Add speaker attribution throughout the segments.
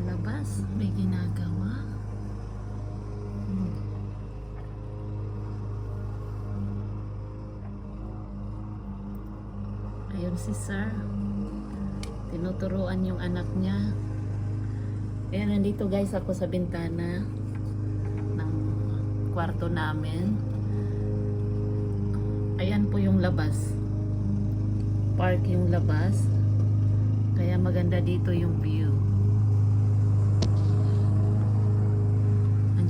Speaker 1: labas. May ginagawa. Hmm. Ayun si sir. Tinuturuan yung anak niya. Ayan, nandito guys ako sa bintana ng kwarto namin. Ayan po yung labas. Park yung labas. Kaya maganda dito yung view.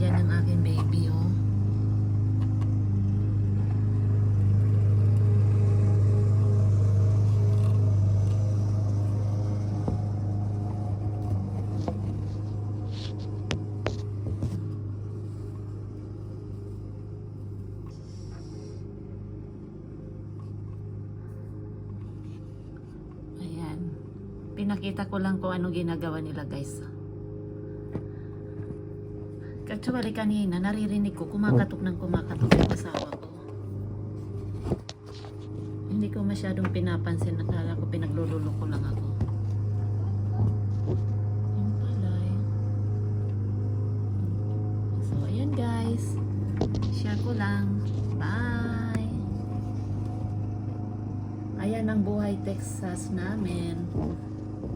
Speaker 1: Andyan ang aking baby, oh. Pinakita ko lang kung ano ginagawa nila guys. Actually kanina naririnig ko kumakatok ng kumakatok yung asawa ko. Hindi ko masyadong pinapansin. Nakala ko pinaglululo ko lang ako. Yun pala. So ayan guys. Share ko lang. Bye! Ayan ang buhay Texas namin.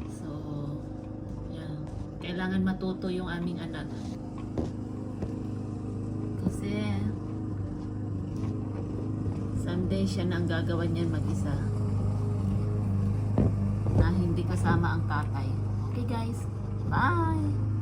Speaker 1: So, yan. Kailangan matuto yung aming anak. Someday siya na ang gagawa niyan mag-isa. Na hindi kasama ang tatay. Okay guys, bye!